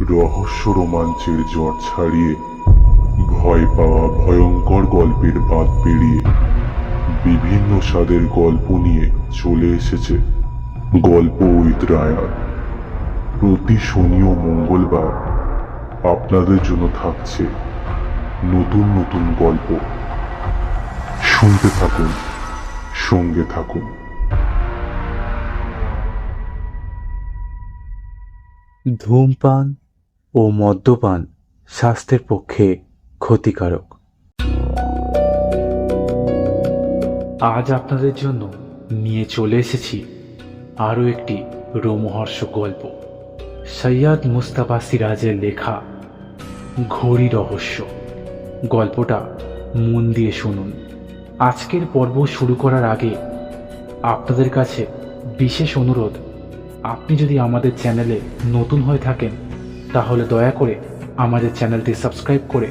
রহস্য রোমাঞ্চের জ্বর ছাড়িয়ে, ভয় পাওয়া ভয়ঙ্কর গল্পের বাঁধ পেরিয়ে, বিভিন্ন স্বাদের গল্প নিয়ে চলে এসেছে গল্প উইথ রায়ার প্রতি শনি ও মঙ্গলবার আপনাদের জন্য থাকছে নতুন নতুন গল্প। শুনতে থাকুন, সঙ্গে থাকুন। ধূমপান ও মদ্যপান স্বাস্থ্যের পক্ষে ক্ষতিকারক। আজ আপনাদের জন্য নিয়ে চলে এসেছি আরও একটি রোমহর্ষ গল্প। সৈয়দ মুস্তাফা সিরাজের লেখা ঘড়ি রহস্য। গল্পটা মন দিয়ে শুনুন। আজকের পর্ব শুরু করার আগে আপনাদের কাছে বিশেষ অনুরোধ, আপনি যদি আমাদের চ্যানেলে নতুন হয়ে থাকেন তাহলে দয়া করে আমাদের চ্যানেলটি সাবস্ক্রাইব করে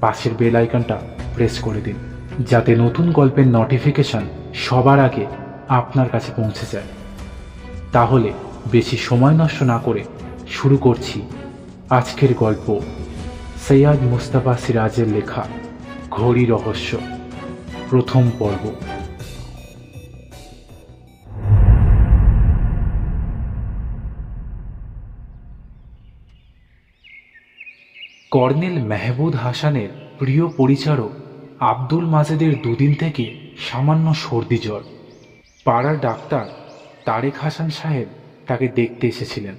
পাশের বেল আইকনটা প্রেস করে দিন, যাতে নতুন গল্পের নোটিফিকেশন সবার আগে আপনার কাছে পৌঁছে যায়। তাহলে বেশি সময় নষ্ট না করে শুরু করছি আজকের গল্প সৈয়াদ মুস্তাফা সিরাজের লেখা ঘড়ি রহস্য, প্রথম পর্ব। কর্নেল মেহবুদ হাসানের প্রিয় পরিচারক আব্দুল মাজেদের দুদিন থেকে সামান্য সর্দি জ্বর। পাড়ার ডাক্তার তারেক হাসান সাহেব তাকে দেখতে এসেছিলেন।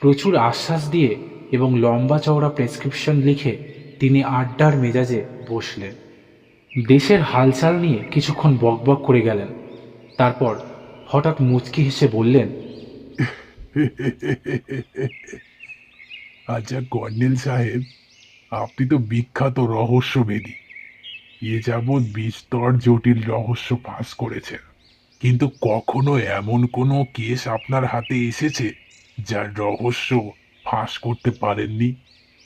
প্রচুর আশ্বাস দিয়ে এবং লম্বা চওড়া প্রেসক্রিপশন লিখে তিনি আড্ডার মেজাজে বসলেন। দেশের হালচাল নিয়ে কিছুক্ষণ বকবক করে গেলেন। তারপর হঠাৎ মুচকি হেসে বললেন আচ্ছা কর্নেল সাহেব আপনি তো বিখ্যাত রহস্যবেদী। এ যাবৎ বিস্তর জটিল রহস্য ফাঁস করেছেন। কিন্তু কখনো এমন কোনো কেস আপনার হাতে এসেছে যার রহস্য ফাঁস করতে পারেননি?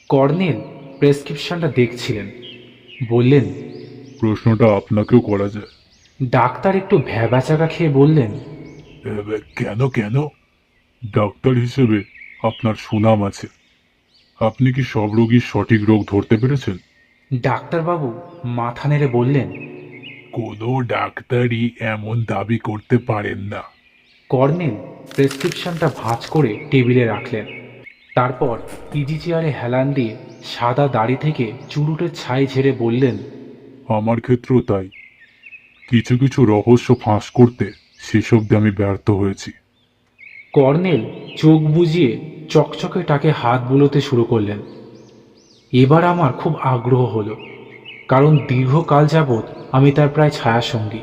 কর্নেল প্রেসক্রিপশনটা দেখছিলেন। বললেন প্রশ্নটা আপনাকেও করা যায়। ডাক্তার একটু ভ্যাবাচাকা খেয়ে বললেন কেন কেন? ডাক্তার হিসেবে আপনার সুনাম আছে। আপনি কি সব রোগীর সঠিক রোগ ধরতে পেরেছেন? ডাক্তারবাবু মাথা নেড়ে বললেন কোনো ডাক্তারই এমন দাবি করতে পারেন না। কর্নেল প্রেসক্রিপশনটা ভাঁজ করে টেবিলে রাখলেন। তারপর ইজি চেয়ারে হেলান দিয়ে সাদা দাড়ি থেকে চুরুটের ছাই ঝেড়ে বললেন আমার ক্ষেত্রেও তাই। কিছু কিছু রহস্য ফাঁস করতে সেসব দিয়ে আমি ব্যর্থ হয়েছি। কর্নেল চোখ বুজিয়ে চকচকে টাকে হাত বুলোতে শুরু করলেন। এবার আমার খুব আগ্রহ হলো, কারণ দীর্ঘকাল যাবৎ আমি তার প্রায় ছায়াসঙ্গী।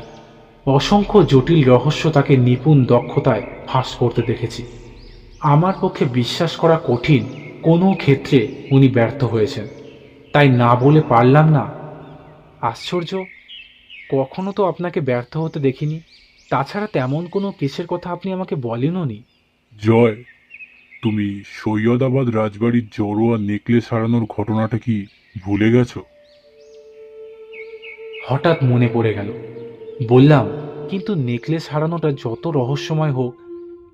অসংখ্য জটিল রহস্য তাকে নিপুণ দক্ষতায় ফাঁস করতে দেখেছি। আমার পক্ষে বিশ্বাস করা কঠিন কোনো ক্ষেত্রে উনি ব্যর্থ হয়েছেন। তাই না বলে পারলাম না। আশ্চর্য, কখনো তো আপনাকে ব্যর্থ হতে দেখিনি। তাছাড়া তেমন কোনো কেসের কথা আপনি আমাকে বলেনও নি জয়। তুমি সৈয়দাবাদ রাজবাড়ির জড়োয়া নেকলেস হারানোর ঘটনাটা কি ভুলে গেছো? হঠাৎ মনে পড়ে গেল। বললাম কিন্তু নেকলেস হারানোটা যত রহস্যময় হোক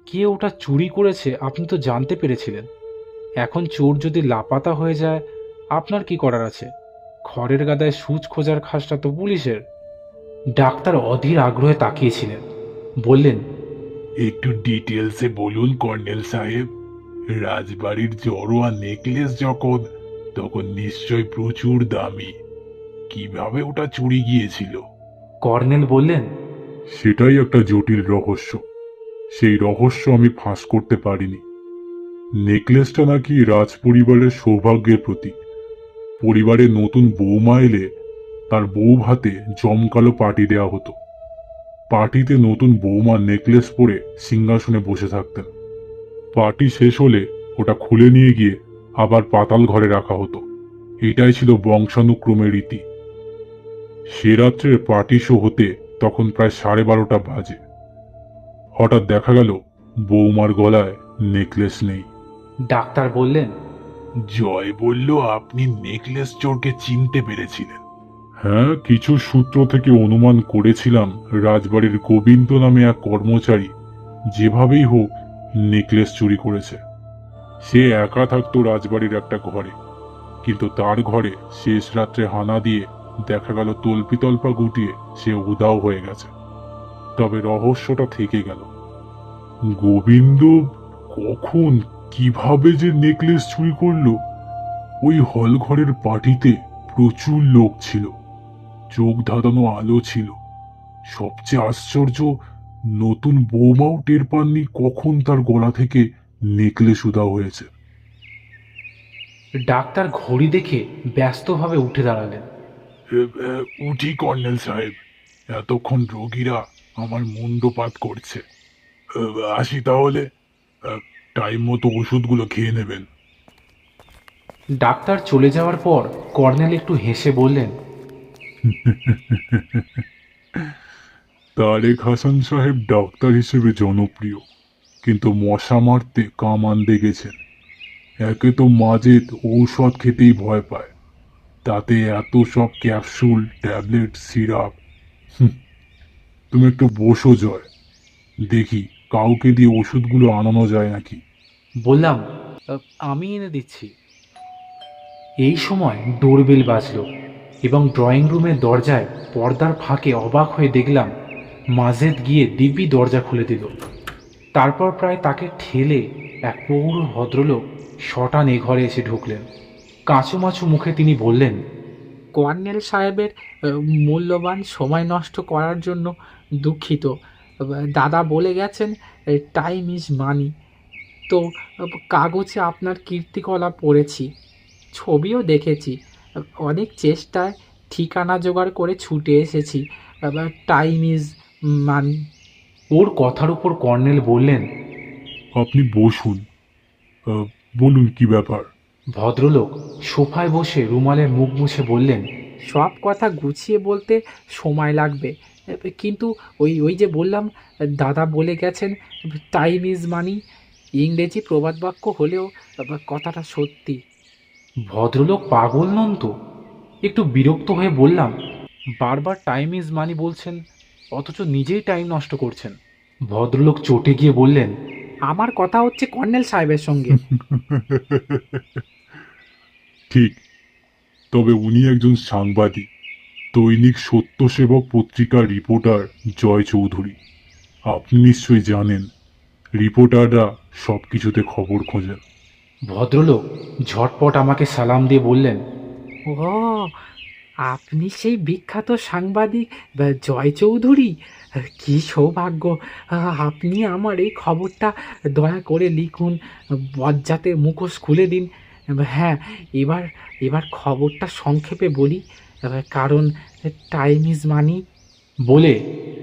কে ওটা চুরি করেছে আপনি তো জানতে পেরেছিলেন। এখন চোর যদি লাপাতা হয়ে যায় আপনার কি করার আছে? খড়ের গাদায় সুচ খোঁজার খাসটা তো পুলিশের। ডাক্তার অধীর আগ্রহে তাকিয়েছিলেন। বললেন একটু ডিটেলসে বলুন কর্নেল সাহেব। রাজবাড়ির জড়োয়া নেকলেস যখন তখন নিশ্চয় প্রচুর দামি। কীভাবে ওটা চুরি গিয়েছিল? কর্নেল বললেন সেটাই একটা জটিল রহস্য। সেই রহস্য আমি ফাঁস করতে পারিনি। নেকলেসটা নাকি রাজ পরিবারের সৌভাগ্যের প্রতীক। পরিবারে নতুন বৌমা এলে তার বউ ভাতে জমকালো পার্টি দেওয়া হতো। পার্টিতে নতুন বৌমা নেকলেস পরে সিংহাসনে বসে থাকতেন। পার্টি শেষ হলে ওটা খুলে নিয়ে গিয়ে আবার পাতাল ঘরে রাখা হতো। এটাই ছিল বংশানুক্রমের রীতি। সে রাত্রের পার্টি শো হতে তখন প্রায় সাড়ে বারোটা বাজে। হঠাৎ দেখা গেল বৌমার গলায় নেকলেস নেই। ডাক্তার বললেন জয় বলল আপনি নেকলেস চোরকে চিনতে পেরেছিলেন। হ্যাঁ কিছু সূত্র থেকে অনুমান করেছিলাম রাজবাড়ির গোবিন্দ নামে এক কর্মচারী যেভাবেই হোক নেকলেস চুরি করেছে। সে একা থাকতো রাজবাড়ির একটা ঘরে। কিন্তু তার ঘরে শেষ রাত্রে হানা দিয়ে দেখা গেল তল্পিতল্পা গুটিয়ে সে উদাও হয়ে গেছে। তবে রহস্যটা থেকে গেল। গোবিন্দ, কখন, কীভাবে যে নেকলেস চুরি করল? ওই হল ঘরের পার্টিতে প্রচুর লোক ছিল। চোখ ধাঁধানো আলো ছিল। সবচেয়ে আশ্চর্য নতুন বৌমাও টের পাননি কখন তার গলা থেকে নেকলেস উদাও হয়েছে। ডাক্তার ঘড়ি দেখে ব্যস্তভাবে উঠে দাঁড়ালেন। উঠি কর্নেল সাহেব এতক্ষণ রোগীরা আমার মুন্ডপাত করছে। আসি তাহলে টাইম মতো ওষুধগুলো খেয়ে নেবেন। ডাক্তার চলে যাওয়ার পর কর্নেল একটু হেসে বললেন তারেক হাসান সাহেব ডাক্তার হিসেবে জনপ্রিয়, কিন্তু মশা মারতে কামান দেখেছেন একে তো মাজেদ ঔষধ খেতেই ভয় পায়। তাতে এত সব ক্যাপসুল, ট্যাবলেট, সিরাপ। তুমি একটু বসো জয়। দেখি কাউকে দিয়ে ওষুধগুলো আনানো যায় নাকি? বললাম আমি এনে দিচ্ছি। এই সময় ডোরবেল বাজলো এবং ড্রয়িং রুমের দরজায় পর্দার ফাঁকে অবাক হয়ে দেখলাম মাজেদ গিয়ে দিব্যি দরজা খুলে দিল। তারপর প্রায় তাকে ঠেলে এক পৌর ভদ্রলোক শটান এ ঘরে এসে ঢুকলেন। কাঁচুমাচু মুখে তিনি বললেন, কর্নেল সাহেবের মূল্যবান সময় নষ্ট করার জন্য দুঃখিত। দাদা বলে গেছেন টাইম ইজ মানি তো কাগজে আপনার কীর্তিকলা পড়েছি, ছবিও দেখেছি। অনেক চেষ্টায় ঠিকানা জোগাড় করে ছুটে এসেছি। Time is money? ওর কথার উপর কর্নেল বললেন আপনি বসুন। আহ, বলুন কি ব্যাপার? ভদ্রলোক সোফায় বসে রুমালের মুখ মুছে বললেন সব কথা গুছিয়ে বলতে সময় লাগবে। কিন্তু ওই ওই যে বললাম দাদা বলে গেছেন টাইম ইজ মানি ইংরেজি প্রবাদ বাক্য হলেও কথাটা সত্যি। ভদ্রলোক পাগল নন তো? একটু বিরক্ত হয়ে বললাম বারবার টাইম ইজ মানি বলছেন অথচ নিজেই টাইম নষ্ট করছেন। ভদ্রলোক চটে গিয়ে বললেন আমার কথা হচ্ছে কর্নেল সাহেবের সঙ্গে। ঠিক তবে উনি একজন সাংবাদিক দৈনিক সত্যসেবক পত্রিকার রিপোর্টার জয় চৌধুরী। আপনি নিশ্চয়ই জানেন রিপোর্টাররা সব কিছুতে খবর খোঁজেন ভদ্রলোক ঝটপট আমাকে সালাম দিয়ে বললেন ও আপনি সেই বিখ্যাত সাংবাদিক জয় চৌধুরী? কি সৌভাগ্য। আপনি আমার এই খবরটা দয়া করে লিখুন। বজ্জাতে মুখোশ খুলে দিন। হ্যাঁ এবার এবার খবরটা সংক্ষেপে বলি। কারণ টাইম ইজ মানি বলে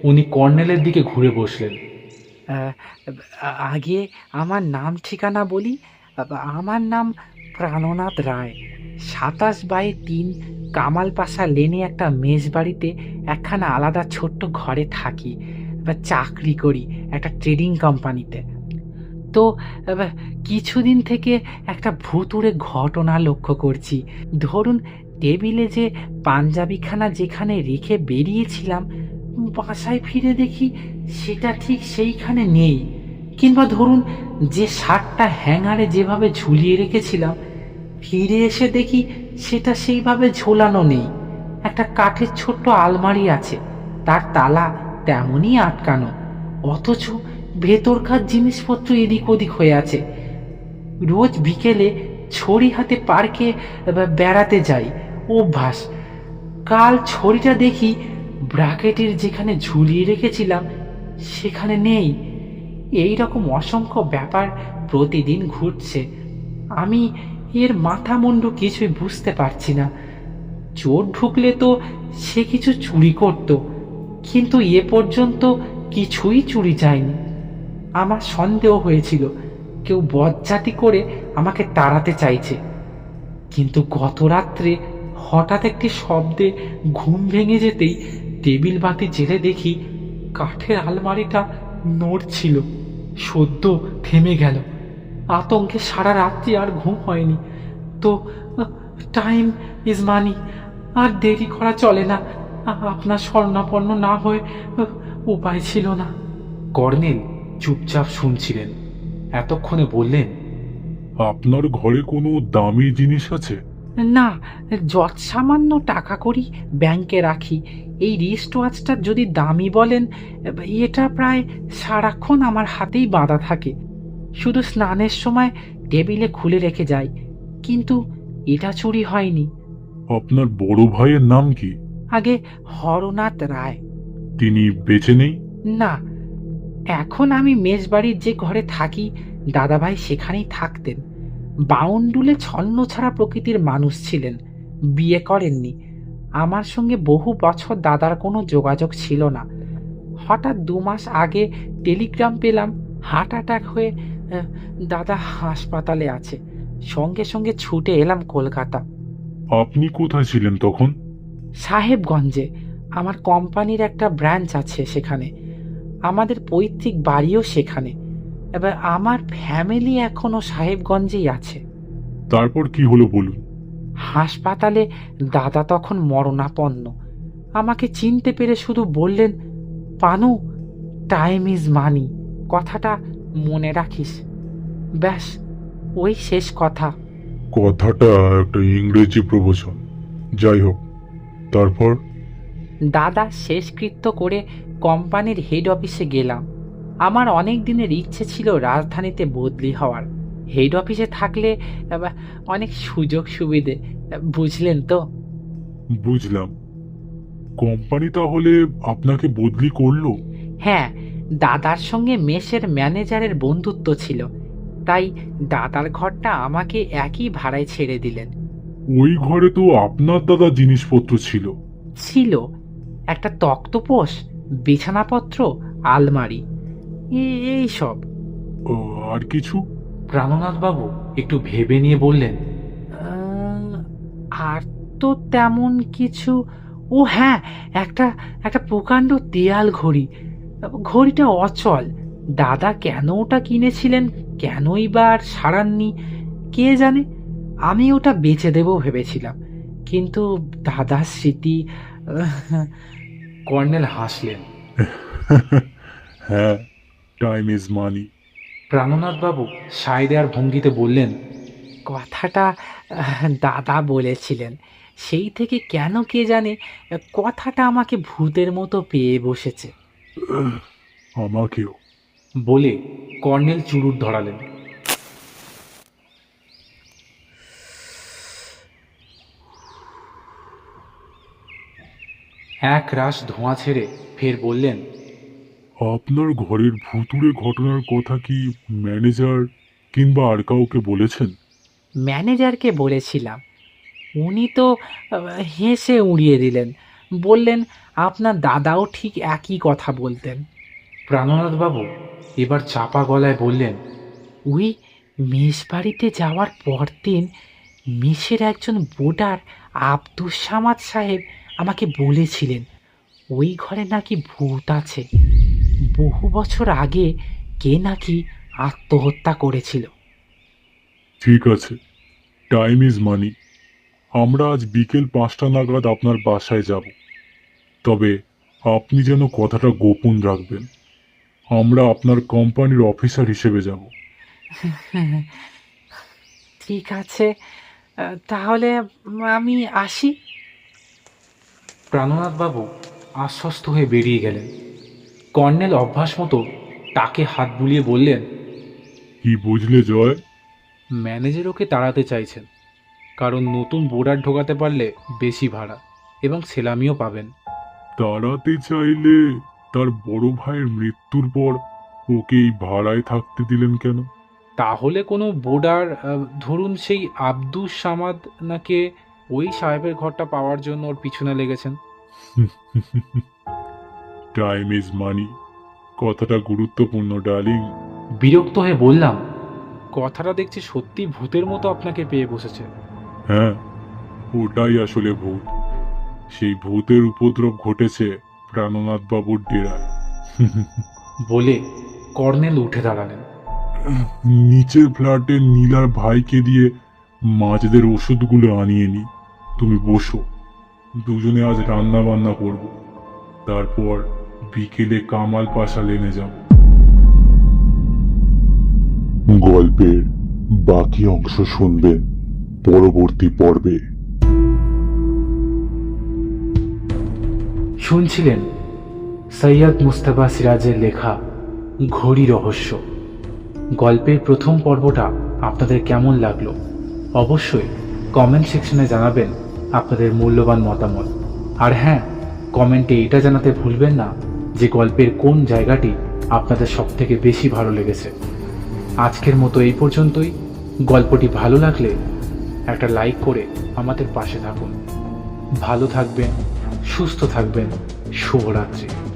উনি কর্নেলের দিকে ঘুরে বসলেন। আগে আমার নাম ঠিকানা বলি। আমার নাম প্রাণনাথ রায়। সাতাশ বাই তিন কামাল পাশা লেনে একটা মেষ বাড়িতে একখানা আলাদা ছোট্ট ঘরে থাকি বা চাকরি করি একটা ট্রেডিং কোম্পানিতে। তো কিছুদিন থেকে একটা ভুতুড়ে ঘটনা লক্ষ্য করছি। ধরুন, টেবিলে যে পাঞ্জাবিখানা যেখানে রেখে বেরিয়েছিলাম, বাসায় ফিরে দেখি সেটা ঠিক সেইখানে নেই। কিংবা ধরুন, যে শার্টটা হ্যাঙ্গারে যেভাবে ঝুলিয়ে রেখেছিলাম, ফিরে এসে দেখি সেটা সেইভাবে ঝোলানো নেই। একটা কাঠের ছোট্ট আলমারি আছে, তার তালা তেমনই আটকানো। অথচ ভেতরকার জিনিসপত্র এদিক ওদিক হয়ে আছে। রোজ বিকেলে ছড়ি হাতে পার্কে বেড়াতে যাই। অভ্যাস। কাল ছড়িটা দেখি ব্র্যাকেটের যেখানে ঝুলিয়ে রেখেছিলাম, সেখানে নেই। এই রকম অসংখ্য ব্যাপার প্রতিদিন ঘুরছে। আমি এর মাথা মুন্ডু কিছুই বুঝতে পারছি না। চোর ঢুকলে তো সে কিছু চুরি করত, কিন্তু এ পর্যন্ত কিছুই চুরি যায়নি। আমার সন্দেহ হয়েছিল, কেউ বজ্জাতি করে আমাকে তাড়াতে চাইছে। কিন্তু গত রাত্রে হঠাৎ একটি শব্দে ঘুম ভেঙে যেতেই টেবিল বাতি জেলে দেখি কাঠের আলমারিটা নড়ছিল, সদ্য থেমে গেল। আতঙ্কে সারা রাত্রি আর ঘুম হয়নি। তো টাইম ইজ মানি আর দেরি করা চলে না। আপনার স্বর্ণাপন্ন না হয়ে উপায় ছিল না। কর্নেল চুপচাপ শুনছিলেন। এতক্ষণে বললেন আপনার ঘরে কোনো দামি জিনিস আছে? না যৎ সামান্য টাকা করি ব্যাংকে রাখি। এই রিস্ট ওয়াচটা যদি দামি বলেন এটা প্রায় সারাক্ষণ আমার হাতেই বাঁধা থাকে। শুধু স্নানের সময় টেবিলে খুলে রেখে যায় কিন্তু এটা চুরি হয়নি। আপনার বড় ভাইয়ের নাম কি? আগে হরনাথ রায়। তিনি বেঁচে নেই? না এখন আমি মেজবাড়ির যে ঘরে থাকি দাদাভাই সেখানেই থাকতেন। বাউন্ডুলে ছন্ন ছাড়া প্রকৃতির মানুষ ছিলেন বিয়ে করেননি। আমার সঙ্গে বহু বছর দাদার কোনো যোগাযোগ ছিল না। হঠাৎ দু মাস আগে টেলিগ্রাম পেলাম হার্ট অ্যাটাক হয়ে দাদা হাসপাতালে আছে। সঙ্গে সঙ্গে ছুটে এলাম কলকাতা। আপনি কোথায় ছিলেন তখন? সাহেবগঞ্জে। আমার কোম্পানির একটা ব্রাঞ্চ আছে সেখানে। আমাদের পৈতৃক বাড়িও সেখানে। এবার আমার ফ্যামিলি এখনও সাহেবগঞ্জেই আছে। তারপর কি হলো বলুন? হাসপাতালে দাদা তখন মরণাপন্ন। আমাকে চিনতে পেরে শুধু বললেন পানু টাইম ইজ মানি কথাটা মনে রাখিস। ব্যাস ওই শেষ কথা। কথাটা একটা ইংরেজি প্রবচন। যাই হোক তারপর? দাদা শেষকৃত্য করে কোম্পানির হেড অফিসে গেলাম। আমার অনেক দিনের ইচ্ছে ছিল রাজধানীতে বদলি হওয়ার। হেড অফিসে থাকলে অনেক সুযোগ সুবিধে বুঝলেন তো? বুঝলাম। কোম্পানি তাহলে আপনাকে বদলি করল? হ্যাঁ দাদার সঙ্গে মেসের ম্যানেজারের বন্ধুত্ব ছিল। তাই দাদার ঘরটা আমাকে একই ভাড়ায় ছেড়ে দিলেন। ওই ঘরে তো আপনার দাদা জিনিসপত্র ছিল। ছিল। একটা তক্তপোষ বিছানাপত্র আলমারি। এই সব। ও, আর কিছু? প্রাণনাথ বাবু একটু ভেবে নিয়ে বললেন। আর তো তেমন কিছু। ও হ্যাঁ একটা একটা প্রকাণ্ড দেয়াল ঘড়ি। ঘড়িটা অচল। দাদা কেন ওটা কিনেছিলেন? কেনই বা আর সারাননি? কে জানে? আমি ওটা বেচে দেবো ভেবেছিলাম। কিন্তু দাদার স্মৃতি কর্নেল হাসলেন। হ্যাঁ টাইম ইজ মানি প্রাণনাথ বাবু সায় দেওয়ার ভঙ্গিতে বললেন কথাটা দাদা বলেছিলেন। সেই থেকে কেন কে জানে কথাটা আমাকে ভূতের মতো পেয়ে বসেছে। আমাকেও বলে কর্নেল চুরুট ধরালেন এক রাশ ধোঁয়া ছেড়ে ফের বললেন আপনার ঘরের ভুতুড়ে ঘটনার কথা কি ম্যানেজার কিংবা আর কাউকে বলেছেন? ম্যানেজারকে বলেছিলাম। উনি তো হেসে উড়িয়ে দিলেন। বললেন আপনার দাদাও ঠিক একই কথা বলতেন। প্রাণনাথ বাবু এবার চাপা গলায় বললেন ওই মেষ বাড়িতে যাওয়ার পর দিন মেষের একজন বোর্ডার আব্দুস সামাদ সাহেব আমাকে বলেছিলেন ওই ঘরে নাকি ভূত আছে। বহু বছর আগে কে নাকি আত্মহত্যা করেছিল। ঠিক আছে টাইম ইজ মানি আমরা আজ বিকেল পাঁচটা নাগাদ আপনার বাসায় যাব। তবে আপনি যেন কথাটা গোপন রাখবেন। আমরা আপনার কোম্পানির অফিসার হিসেবে যাব। ঠিক আছে। তাহলে আমি আসি। প্রাণনাথ বাবু আশ্বস্ত হয়ে বেরিয়ে গেলেন। কর্নেল অভ্যাস মতো তাকে হাত বুলিয়ে বললেন কি বুঝলে জয়? ম্যানেজার ওকে তাড়াতে চাইছেন কারণ নতুন বোর্ডার ঢোকাতে পারলে বেশি ভাড়া এবং সেলামিও পাবেন। তাড়াতে চাইলে তার বড় ভাইয়ের মৃত্যুর পর ওকে এই ভাড়ায় থাকতে দিলেন কেন? তাহলে কোনো বোর্ডার ধরুন সেই আব্দুস সামাদ নাকে ওই সাহেবের ঘরটা পাওয়ার জন্য ওর পিছনে লেগেছেন? টাইম ইজ মানি কথাটা গুরুত্বপূর্ণ ডার্লিং। বিরক্ত হয়ে বললাম কথাটা দেখছি সত্যি ভূতের মতো আপনাকে পেয়ে বসেছে। হ্যাঁ ওটাই আসলে ভূত। সেই ভূতের উপদ্রব ঘটেছে প্রাণনাথ বাবুর ডেরায়। বলে কর্নেল উঠে দাঁড়ালেন। নিচের ফ্ল্যাটে নীলার ভাইকে দিয়ে মাছদের ওষুধগুলো আনিয়ে নি। তুমি বসো দুজনে আজ রান্না বান্না করব। তারপর বিকেলে কামাল পাশা লেনে যাব। গল্পের বাকি অংশ শুনবেন পরবর্তী পর্বে। শুনছিলেন সৈয়দ মুস্তাফা সিরাজের লেখা ঘড়ি রহস্য। গল্পের প্রথম পর্বটা আপনাদের কেমন লাগল? অবশ্যই কমেন্ট সেকশনে জানাবেন আপনাদের মূল্যবান মতামত। আর হ্যাঁ কমেন্টে এটা জানাতে ভুলবেন না যে গল্পের কোন জায়গাটি আপনাদের সব থেকে বেশি ভালো লেগেছে। আজকের মতো এই পর্যন্তই। গল্পটি ভালো লাগলে একটা লাইক করে আমাদের পাশে থাকুন। ভালো থাকবেন। সুস্থ থাকবেন। শুভরাত্রি।